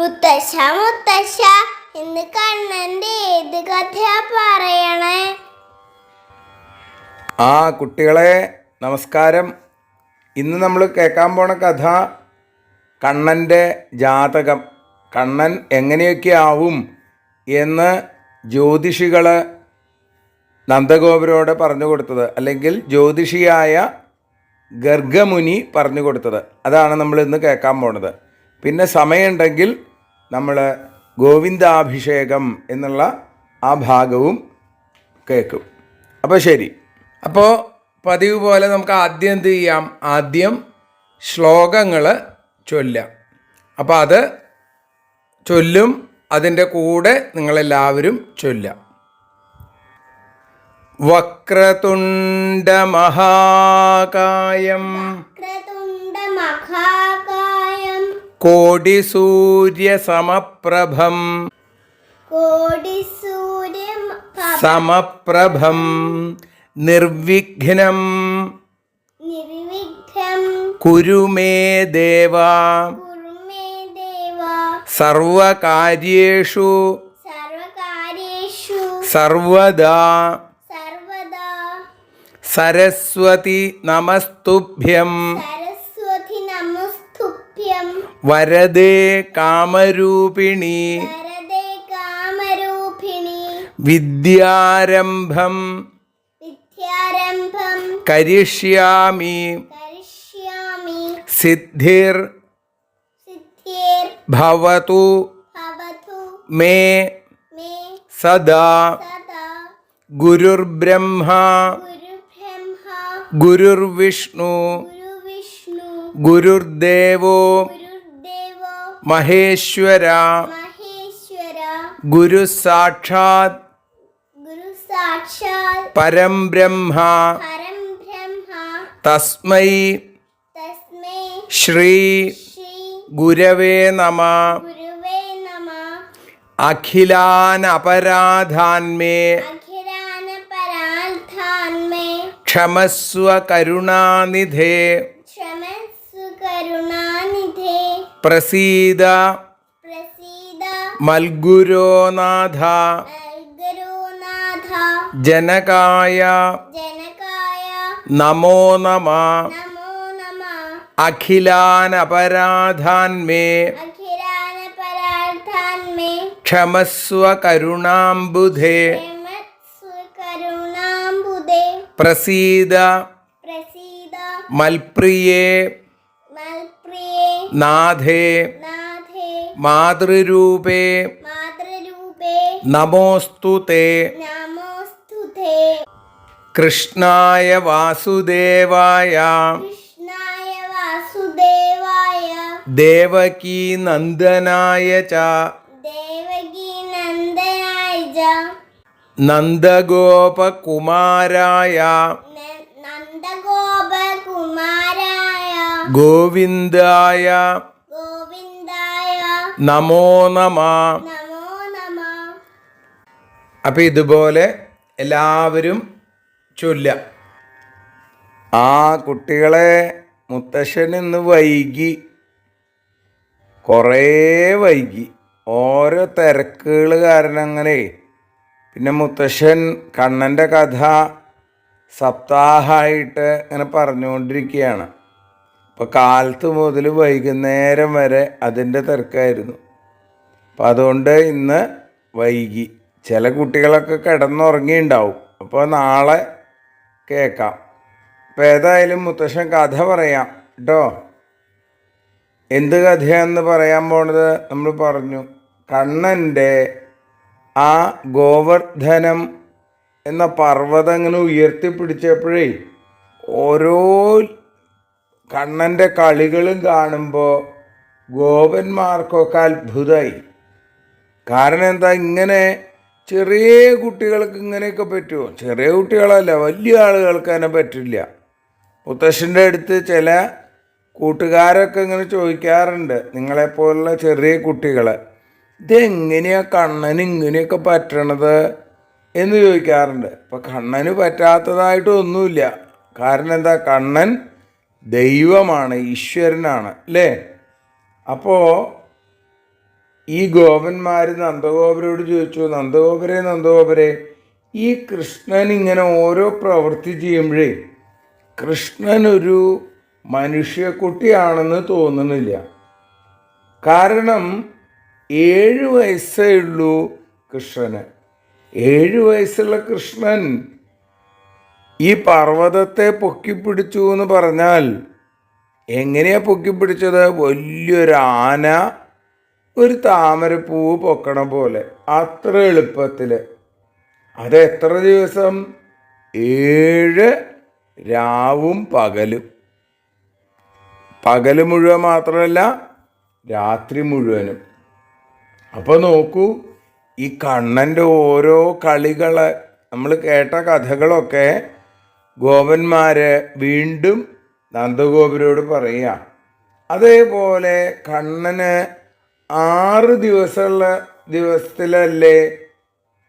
മുത്തശ്ശ മുത്തശ്ശ ഇന്ന് കണ്ണന്റെ ഏത് കഥയാ പറയണേ? ആ കുട്ടികളെ നമസ്കാരം. ഇന്ന് നമ്മൾ കേൾക്കാൻ പോണ കഥ കണ്ണന്റെ ജാതകം കണ്ണൻ എങ്ങനെയൊക്കെ ആവും എന്ന് ജ്യോതിഷികൾ നന്ദഗോപുരോട് പറഞ്ഞു കൊടുത്തത് അല്ലെങ്കിൽ ജ്യോതിഷിയായ ഗർഗമുനി പറഞ്ഞു കൊടുത്തത്. അതാണ് നമ്മൾ ഇന്ന് കേൾക്കാൻ പോണത്. പിന്നെ സമയമുണ്ടെങ്കിൽ നമ്മൾ ഗോവിന്ദാഭിഷേകം എന്നുള്ള ആ ഭാഗവും കേൾക്കും. അപ്പോൾ ശരി. അപ്പോൾ പതിവ് പോലെ നമുക്ക് ആദ്യം എന്ത് ചെയ്യാം? ആദ്യം ശ്ലോകങ്ങൾ ചൊല്ലാം അപ്പോൾ അത് ചൊല്ലും അതിന്റെ കൂടെ നിങ്ങളെല്ലാവരും ചൊല്ലാം വക്രതുണ്ടമഹാകായം ക്രതുണ്ട മഹാകായം കോടിസൂര്യസമപ്രഭം. കോടി സൂര്യ സമപ്രഭം. നിർവിഘ്നം. നിർവിഘ്നം. കുരുമേ ദേവ. കുറുമേ ദേവ. സർവകാര്യേഷു. സർവകാര്യേഷു. സർവദാ. സർവദാ. സരസ്വതി നമസ്തുഭ്യം. വരദേ കാമരൂപിണി. വിദ്യാരംഭം കരിഷ്യാമി. സിദ്ധിർ ഭവതു മേ സദാ ഗുരുർബ്രഹ്മ ഗുരുർവിഷ്ണു ഗുരുർദേവോ മഹേശ്വര. ഗുരുസാക്ഷാത് ഗുരു സാക്ഷാത് പരം ബ്രഹ്മ. തസ്മൈ ശ്രീ ഗുരവേ നമ. അഖിലാനപരാധാന്മേ. ക്ഷമസ്വ കരുണാനിധേ. ക്ഷമസ്വ കരുണാനിധേ പ്രസീദ പ്രസീദ മൽഗുരോനാഥ ഗുരുനാഥ ജനകായ നമോ നമ അഖിലാനപരാധാന്മേ ക്ഷമസ്വ കരുണാംബുധേ പ്രസീത മൽപ്രിയേ നാഥേ മാതൃരൂപേ നമോസ്തു തേ കൃഷ്ണായ വാസുദേവായ ദേവകീ നന്ദനായ ച നന്ദഗോപകുമാരായ ഗോവിന്ദായ ഗോവിന്ദായ നമോ നമ. നമോ നമ. അപ്പം ഇതുപോലെ എല്ലാവരും ചൊല്ല. ആ കുട്ടികളെ മുത്തശ്ശൻ ഇന്ന് വൈകി. കുറേ വൈകി. ഓരോ തിരക്കുകൾ കാരണം അങ്ങനെ പിന്നെ മുത്തശ്ശൻ കണ്ണന്റെ കഥ സപ്താഹമായിട്ട് ഇങ്ങനെ പറഞ്ഞുകൊണ്ടിരിക്കുകയാണ്. അപ്പോൾ കാലത്ത് മുതൽ വൈകുന്നേരം വരെ അതിന്റെ തിരക്കായിരുന്നു. അപ്പം അതുകൊണ്ട് ഇന്ന് വൈകി. ചില കുട്ടികളൊക്കെ കിടന്നുറങ്ങിയുണ്ടാവും. അപ്പോൾ നാളെ കേൾക്കാം. അപ്പം ഏതായാലും മുത്തശ്ശൻ കഥ പറയാം കേട്ടോ. എന്ത് കഥയാണെന്ന് പറയാൻ പോണത് നമ്മൾ പറഞ്ഞു. കണ്ണന്റെ ആ ഗോവർദ്ധനം എന്ന പർവതം ഇങ്ങനെ ഉയർത്തിപ്പിടിച്ചപ്പോഴേ ഓരോ കണ്ണന്റെ കളികളും കാണുമ്പോൾ ഗോപന്മാർക്കൊക്കെ അത്ഭുതമായി കാരണം എന്താ ഇങ്ങനെ ചെറിയ കുട്ടികൾക്ക് ഇങ്ങനെയൊക്കെ പറ്റുമോ? ചെറിയ കുട്ടികളല്ല വലിയ ആളുകൾക്ക് തന്നെ പറ്റില്ല. മുത്തശ്ശന്റെ അടുത്ത് ചില കൂട്ടുകാരൊക്കെ ഇങ്ങനെ ചോദിക്കാറുണ്ട് നിങ്ങളെപ്പോലുള്ള ചെറിയ കുട്ടികൾ ഇതെങ്ങനെയാ കണ്ണന് ഇങ്ങനെയൊക്കെ പറ്റണത്? എന്ന് ചോദിക്കാറുണ്ട്. അപ്പം കണ്ണന് പറ്റാത്തതായിട്ടൊന്നുമില്ല കാരണം എന്താ കണ്ണൻ ദൈവമാണ് ഈശ്വരനാണ് അല്ലേ? അപ്പോൾ ഈ ഗോപന്മാർ നന്ദഗോപരോട് ചോദിച്ചു നന്ദഗോപരെ നന്ദഗോപരെ ഈ കൃഷ്ണൻ ഇങ്ങനെ ഓരോ പ്രവൃത്തി ചെയ്യുമ്പോഴേ കൃഷ്ണനൊരു മനുഷ്യക്കുട്ടിയാണെന്ന് തോന്നുന്നില്ല. കാരണം ഏഴ് വയസ്സേ ഉള്ളൂ കൃഷ്ണന്. ഏഴ് വയസ്സുള്ള കൃഷ്ണൻ ഈ പർവതത്തെ പൊക്കിപ്പിടിച്ചു എന്ന് പറഞ്ഞാൽ എങ്ങനെയാണ് പൊക്കിപ്പിടിച്ചത്? വലിയൊരു ആന ഒരു താമരപ്പൂവ് പൊക്കണ പോലെ അത്ര എളുപ്പത്തിൽ അത് എത്ര ദിവസം? ഏഴ് രാവും പകലും. പകൽ മുഴുവൻ മാത്രമല്ല രാത്രി മുഴുവനും. അപ്പോൾ നോക്കൂ ഈ കണ്ണന്റെ ഓരോ കളികളെ നമ്മൾ കേട്ട കഥകളൊക്കെ ഗോപന്മാര് വീണ്ടും നന്ദഗോപുരോട് പറയുക. അതേപോലെ കണ്ണന് ആറ് ദിവസമുള്ള ദിവസത്തിലല്ലേ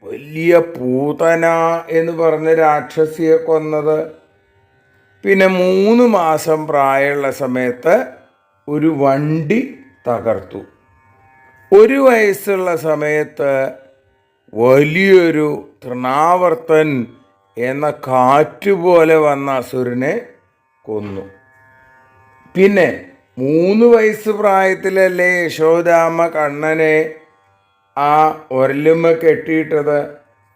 വലിയ പൂതന എന്ന് പറഞ്ഞ രാക്ഷസിയെ കൊന്നത്. പിന്നെ മൂന്ന് മാസം പ്രായമുള്ള സമയത്ത് ഒരു വണ്ടി തകർത്തു. ഒരു വയസ്സുള്ള സമയത്ത് വലിയൊരു തൃണാവർത്തൻ എന്ന കാറ്റുപോലെ വന്ന അസുരനെ കൊന്നു. പിന്നെ മൂന്ന് വയസ്സ് പ്രായത്തിലല്ലേ യശോദാമ്മ കണ്ണനെ ആ ഒരലുമ്മ കെട്ടിയിട്ടത്?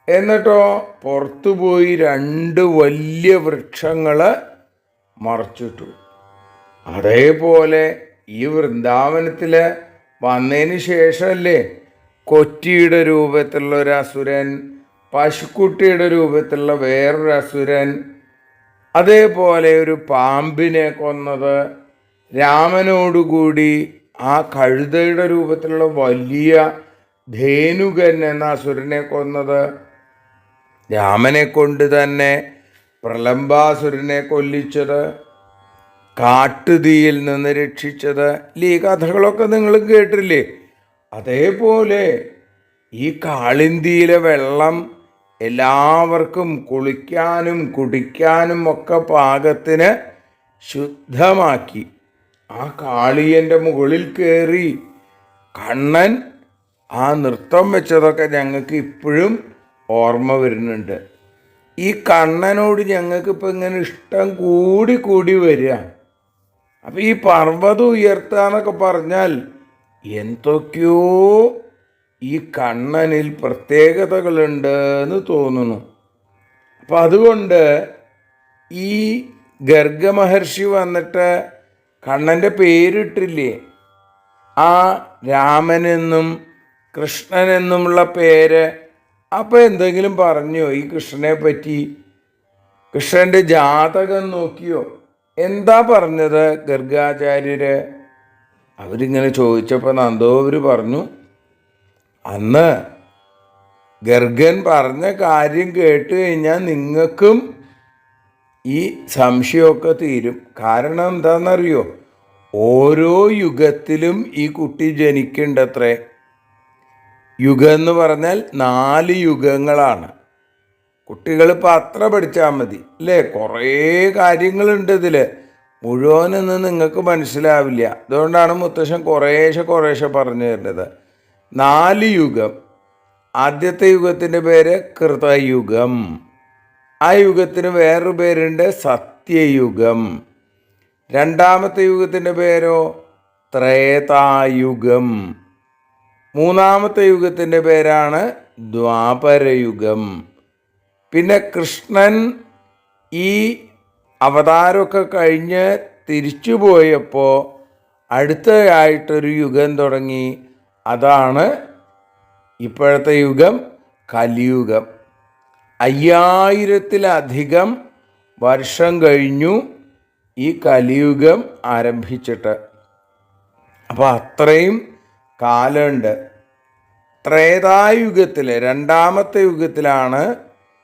എന്നിട്ടോ പുറത്തു പോയി രണ്ട് വലിയ വൃക്ഷങ്ങൾ മറച്ചിട്ടു. അതേപോലെ ഈ വൃന്ദാവനത്തിൽ വന്നതിന് ശേഷമല്ലേ കൊറ്റിയുടെ രൂപത്തിലുള്ള ഒരു അസുരൻ പശുക്കുട്ടിയുടെ രൂപത്തിലുള്ള വേറൊരു അസുരൻ അതേപോലെ ഒരു പാമ്പിനെ കൊന്നത് രാമനോടുകൂടി ആ കഴുതയുടെ രൂപത്തിലുള്ള വലിയ ധേനുകൻ എന്ന അസുരനെ കൊന്നത് രാമനെ കൊണ്ട് തന്നെ പ്രലംബാസുരനെ കൊല്ലിച്ചത് കാട്ടുതീയിൽ നിന്ന് രക്ഷിച്ചത്. ഈ കഥകളൊക്കെ നിങ്ങൾ കേട്ടില്ലേ അതേപോലെ ഈ കാളിന്തിയിലെ വെള്ളം എല്ലാവർക്കും കുളിക്കാനും കുടിക്കാനും ഒക്കെ പാകത്തിന് ശുദ്ധമാക്കി. ആ കാളിയന്റെ മുകളിൽ കയറി കണ്ണൻ ആ നൃത്തം വെച്ചതൊക്കെ ഞങ്ങൾക്ക് ഇപ്പോഴും ഓർമ്മ വരുന്നുണ്ട്. ഈ കണ്ണനോട് ഞങ്ങൾക്കിപ്പോൾ ഇങ്ങനെ ഇഷ്ടം കൂടി കൂടി വരിക. അപ്പം ഈ പർവതം ഉയർത്തുക എന്നൊക്കെ പറഞ്ഞാൽ എന്തൊക്കെയോ ഈ കണ്ണനിൽ പ്രത്യേകതകളുണ്ട് എന്ന് തോന്നുന്നു. അപ്പം അതുകൊണ്ട് ഈ ഗർഗമഹർഷി വന്നിട്ട് കണ്ണന്റെ പേരിട്ടില്ലേ? ആ രാമനെന്നും കൃഷ്ണനെന്നുമുള്ള പേര് അപ്പോൾ എന്തെങ്കിലും പറഞ്ഞോ? ഈ കൃഷ്ണനെ പറ്റി കൃഷ്ണന്റെ ജാതകം നോക്കിയോ? എന്താ പറഞ്ഞത് ഗർഗാചാര്യർ അവരിങ്ങനെ ചോദിച്ചപ്പോൾ നന്ദോവർ പറഞ്ഞു അന്ന് ഗർഗൻ പറഞ്ഞ കാര്യം കേട്ട് കഴിഞ്ഞാൽ നിങ്ങൾക്കും ഈ സംശയമൊക്കെ തീരും. കാരണം എന്താണെന്നറിയോ? ഓരോ യുഗത്തിലും ഈ കുട്ടി ജനിക്കണ്ടത്രേ. യുഗം എന്ന് പറഞ്ഞാൽ നാല് യുഗങ്ങളാണ്. കുട്ടികൾ ഇപ്പം അത്ര പഠിച്ചാൽ മതി അല്ലേ? കുറേ കാര്യങ്ങളുണ്ട് ഇതിൽ മുഴുവനൊന്നും നിങ്ങൾക്ക് മനസ്സിലാവില്ല. അതുകൊണ്ടാണ് മുത്തശ്ശൻ കുറേശ്ശെ കുറേശ്ശെ പറഞ്ഞു തരുന്നത്. നാല് യുഗം. ആദ്യത്തെ യുഗത്തിന്റെ പേര് കൃതയുഗം. ആ യുഗത്തിന് വേറൊരു പേരുണ്ട് സത്യയുഗം. രണ്ടാമത്തെ യുഗത്തിന്റെ പേരോ ത്രേതായുഗം. മൂന്നാമത്തെ യുഗത്തിന്റെ പേരാണ് ദ്വാപരയുഗം. പിന്നെ കൃഷ്ണൻ ഈ അവതാരമൊക്കെ കഴിഞ്ഞ് തിരിച്ചു പോയപ്പോൾ അടുത്തതായിട്ടൊരു യുഗം തുടങ്ങി. അതാണ് ഇപ്പോഴത്തെ യുഗം കലിയുഗം. അയ്യായിരത്തിലധികം വർഷം കഴിഞ്ഞു ഈ കലിയുഗം ആരംഭിച്ചിട്ട്. അപ്പോൾ അത്രയും കാലമുണ്ട്. ത്രേതായുഗത്തിൽ രണ്ടാമത്തെ യുഗത്തിലാണ്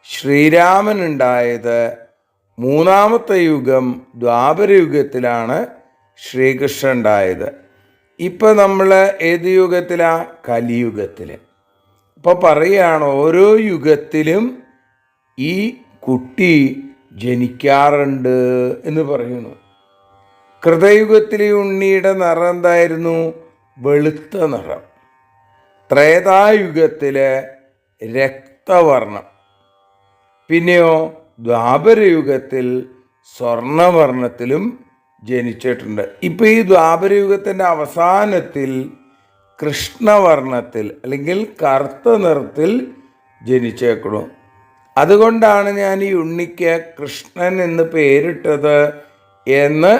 ശ്രീരാമൻ ഉണ്ടായത് മൂന്നാമത്തെ യുഗം ദ്വാപരയുഗത്തിലാണ് ശ്രീകൃഷ്ണൻ ഉണ്ടായത് ഇപ്പം നമ്മൾ ഏത് യുഗത്തിലാണ് കലിയുഗത്തിൽ ഇപ്പോൾ പറയുകയാണ് ഓരോ യുഗത്തിലും ഈ കുട്ടി ജനിക്കാറുണ്ട് എന്ന് പറയുന്നു. കൃതയുഗത്തിലെ ഉണ്ണിയുടെ നിറം എന്തായിരുന്നു? വെളുത്ത നിറം. ത്രേതായുഗത്തിലെ രക്തവർണം പിന്നെയോ ദ്വാപരയുഗത്തിൽ സ്വർണവർണത്തിലും ജനിച്ചിട്ടുണ്ട്. ഇപ്പം ഈ ദ്വാപരയുഗത്തിന്റെ അവസാനത്തിൽ കൃഷ്ണവർണത്തിൽ അല്ലെങ്കിൽ കറുത്ത നിറത്തിൽ ജനിച്ചേക്കണു. അതുകൊണ്ടാണ് ഞാൻ ഈ ഉണ്ണിക്ക് കൃഷ്ണൻ എന്ന് പേരിട്ടത് എന്ന്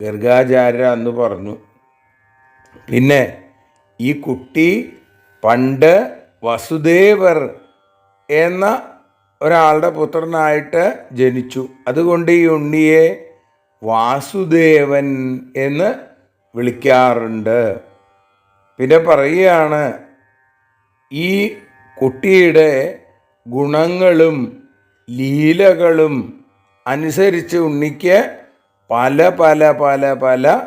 ഗർഗാചാര്യ അന്ന് പറഞ്ഞു. പിന്നെ ഈ കുട്ടി പണ്ട് വസുദേവർ എന്ന ഒരാളുടെ പുത്രനായിട്ട് ജനിച്ചു. അതുകൊണ്ട് ഈ ഉണ്ണിയെ വാസുദേവൻ എന്ന് വിളിക്കാറുണ്ട്. പിന്നെ പറയുകയാണ് ഈ കുട്ടിയുടെ ഗുണങ്ങളും ലീലകളും അനുസരിച്ച് ഉണ്ണിക്ക് പല പല പല പല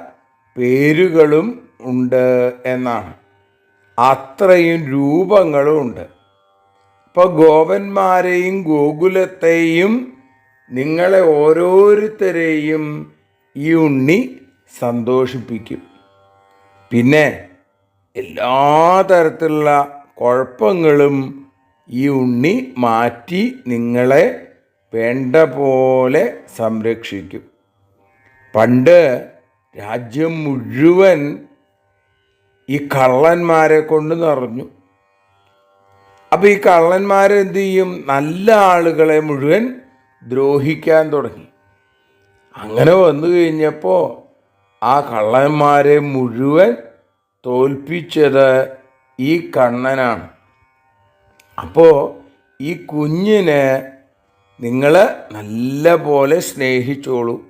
പേരുകളും ഉണ്ട് എന്നാണ്. അത്രയും രൂപങ്ങളും ഉണ്ട്. ഇപ്പോൾ ഗോപന്മാരെയും ഗോകുലത്തെയും നിങ്ങളെ ഓരോരുത്തരെയും ഈ ഉണ്ണി സന്തോഷിപ്പിക്കും. പിന്നെ എല്ലാ തരത്തിലുള്ള കുഴപ്പങ്ങളും ഈ ഉണ്ണി മാറ്റി നിങ്ങളെ വേണ്ട പോലെ സംരക്ഷിക്കും. പണ്ട് രാജ്യം മുഴുവൻ ഈ കള്ളന്മാരെ കൊണ്ട് നിറഞ്ഞു. അപ്പോൾ ഈ കള്ളന്മാരെന്ത് ചെയ്യും? നല്ല ആളുകളെ മുഴുവൻ ദ്രോഹിക്കാൻ തുടങ്ങി. അങ്ങനെ വന്നു കഴിഞ്ഞപ്പോൾ ആ കള്ളന്മാരെ മുഴുവൻ തോൽപ്പിച്ചത് ഈ കണ്ണനാണ്. അപ്പോൾ ഈ കുഞ്ഞിനെ നിങ്ങൾ നല്ല പോലെ സ്നേഹിച്ചോളൂ.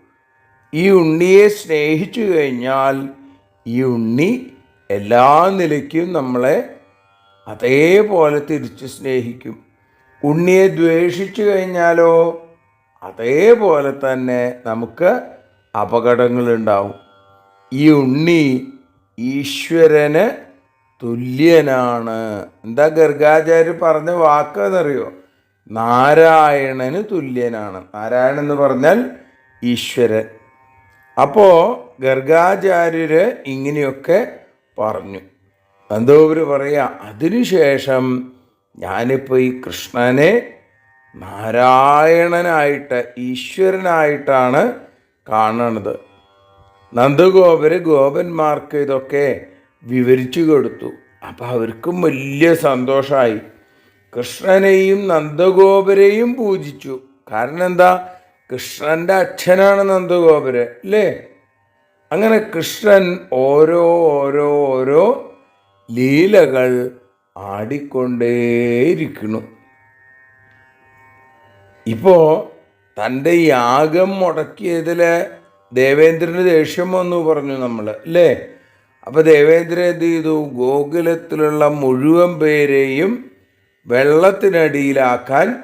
ഈ ഉണ്ണിയെ സ്നേഹിച്ചു കഴിഞ്ഞാൽ ഈ ഉണ്ണി എല്ലാ നിലയ്ക്കും നമ്മളെ അതേപോലെ തിരിച്ച് സ്നേഹിക്കും. ഉണ്ണിയെ ദ്വേഷിച്ചു കഴിഞ്ഞാലോ അതേപോലെ തന്നെ നമുക്ക് അപകടങ്ങളുണ്ടാവും. ഈ ഉണ്ണി ഈശ്വരന് തുല്യനാണ്. എന്താ ഗർഗാചാര്യ പറഞ്ഞ വാക്കെന്നറിയോ നാരായണന് തുല്യനാണ്. നാരായണൻ എന്ന് പറഞ്ഞാൽ ഈശ്വരൻ. അപ്പോൾ ഗർഗാചാര്യര് ഇങ്ങനെയൊക്കെ പറഞ്ഞു. എന്തോ നന്ദോപര് പറയാ അതിനുശേഷം ഞാനിപ്പോൾ ഈ കൃഷ്ണനെ നാരായണനായിട്ട് ഈശ്വരനായിട്ടാണ് കാണണത്. നന്ദഗോപര് ഗോപന്മാർക്ക് ഇതൊക്കെ വിവരിച്ചു കൊടുത്തു. അപ്പോൾ അവർക്കും വലിയ സന്തോഷമായി കൃഷ്ണനെയും നന്ദഗോപരെയും പൂജിച്ചു. കാരണം എന്താ? കൃഷ്ണന്റെ അച്ഛനാണ് നന്ദഗോപര് അല്ലേ? അങ്ങനെ കൃഷ്ണൻ ഓരോ ഓരോ ഓരോ ലീലകൾ ആടിക്കൊണ്ടേയിരിക്കുന്നു. ഇപ്പോൾ തന്റെ യാഗം മുടക്കിയതിൽ ദേവേന്ദ്രന് ദേഷ്യം വന്നു പറഞ്ഞു നമ്മൾ അല്ലേ? അപ്പോൾ ദേവേന്ദ്രൻ എന്ത് ചെയ്തു? ഗോകുലത്തിലുള്ള മുഴുവൻ പേരെയും വെള്ളത്തിനടിയിലാക്കാൻ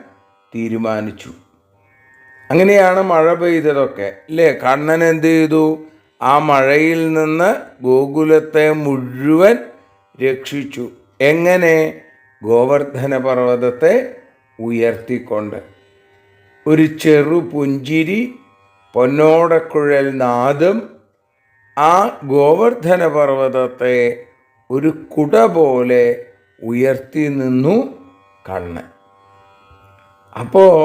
തീരുമാനിച്ചു. അങ്ങനെയാണ് മഴ പെയ്തതൊക്കെ അല്ലേ? കണ്ണൻ എന്ത് ചെയ്തു? ആ മഴയിൽ നിന്ന് ഗോകുലത്തെ മുഴുവൻ രക്ഷിച്ചു. എങ്ങനെ? ഗോവർദ്ധന പർവതത്തെ ഉയർത്തിക്കൊണ്ട്. ഒരു ചെറു പുഞ്ചിരി പൊന്നോടക്കുഴൽ നാദം ആ ഗോവർദ്ധന പർവതത്തെ ഒരു കുട പോലെ ഉയർത്തി നിന്നു കണ്ണൻ. അപ്പോൾ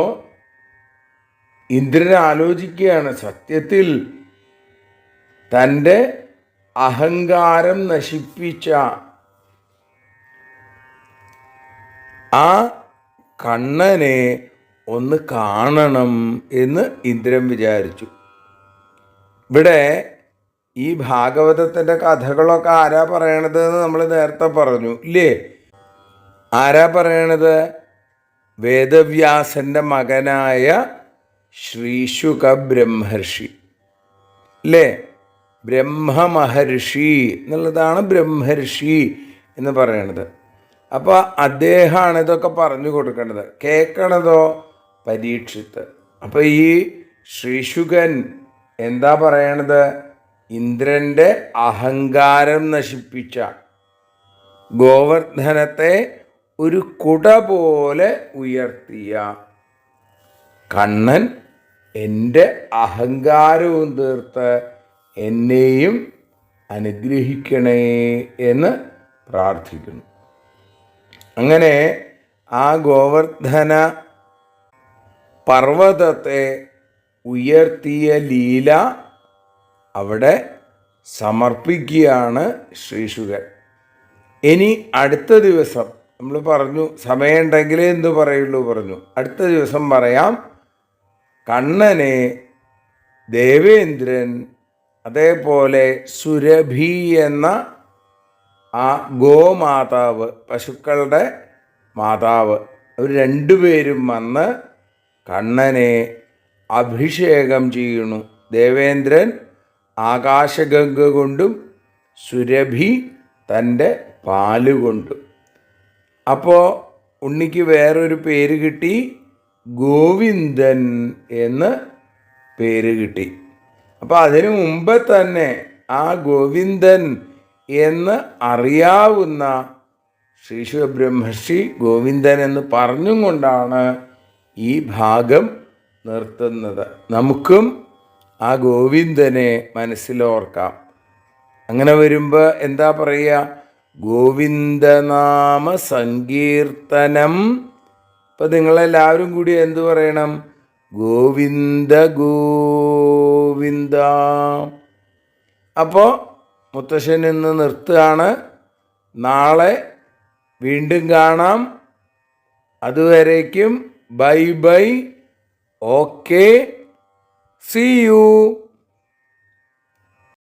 ഇന്ദ്രൻ ആലോചിക്കുകയാണ് സത്യത്തിൽ തന്റെ അഹങ്കാരം നശിപ്പിച്ച ആ കണ്ണനെ ഒന്ന് കാണണം എന്ന് ഇന്ദ്രൻ വിചാരിച്ചു. ഇവിടെ ഈ ഭാഗവതത്തിന്റെ കഥകളൊക്കെ ആരാ പറയണത് എന്ന് നമ്മൾ നേരത്തെ പറഞ്ഞു ഇല്ലേ? ആരാ പറയണത്? വേദവ്യാസന്റെ മകനായ ശ്രീശുക ബ്രഹ്മർഷി. അല്ലേ ബ്രഹ്മമഹർഷി എന്നുള്ളതാണ് ബ്രഹ്മർഷി എന്ന് പറയണത്. അപ്പോൾ അദ്ദേഹമാണ് ഇതൊക്കെ പറഞ്ഞു കൊടുക്കേണ്ടത്. കേൾക്കണതോ? പരീക്ഷിത്ത്. അപ്പോൾ ഈ ശ്രീശുകൻ എന്താ പറയണത്? ഇന്ദ്രന്റെ അഹങ്കാരം നശിപ്പിച്ച ഗോവർദ്ധനത്തെ ഒരു കുട പോലെ ഉയർത്തിയ കണ്ണൻ എന്റെ അഹങ്കാരവും തീർത്ത് എന്നെയും അനുഗ്രഹിക്കണേ എന്ന് പ്രാർത്ഥിക്കുന്നു. അങ്ങനെ ആ ഗോവർദ്ധന പർവതത്തെ ഉയർത്തിയ ലീല അവിടെ സമർപ്പിക്കുകയാണ് ശ്രീശുകൻ ഇനി അടുത്ത ദിവസം നമ്മൾ പറഞ്ഞു സമയമുണ്ടെങ്കിലേ എന്ത് പറയുള്ളൂ പറഞ്ഞു. അടുത്ത ദിവസം പറയാം കണ്ണനെ ദേവേന്ദ്രൻ അതേപോലെ സുരഭി എന്ന ആ ഗോമാതാവ് പശുക്കളുടെ മാതാവ് അവർ രണ്ടുപേരും വന്ന് കണ്ണനെ അഭിഷേകം ചെയ്യുന്നു. ദേവേന്ദ്രൻ ആകാശഗംഗ കൊണ്ടും സുരഭി തന്റെ പാൽ കൊണ്ടും അപ്പോൾ ഉണ്ണിക്ക് വേറൊരു പേര് കിട്ടി. ഗോവിന്ദൻ എന്ന് പേര് കിട്ടി. അപ്പോൾ അതിനു മുമ്പ് തന്നെ ആ ഗോവിന്ദൻ എന്ന് അറിയാവുന്ന ശ്രീശിവബ്രഹ്മർഷി ഗോവിന്ദൻ എന്ന് പറഞ്ഞും കൊണ്ടാണ് ഈ ഭാഗം നിർത്തുന്നത്. നമുക്കും ആ ഗോവിന്ദനെ മനസ്സിലോർക്കാം. അങ്ങനെ വരുമ്പോൾ എന്താ പറയുക ഗോവിന്ദനാമ സങ്കീർത്തനം. ഇപ്പം നിങ്ങളെല്ലാവരും കൂടി എന്തു പറയണം? ഗോവിന്ദ ഗോവിന്ദ. അപ്പോൾ മുത്തശ്ശൻ ഇന്ന് നിർത്തുകയാണ്. നാളെ വീണ്ടും കാണാം. അതുവരേക്കും Bye bye. Okay. See you.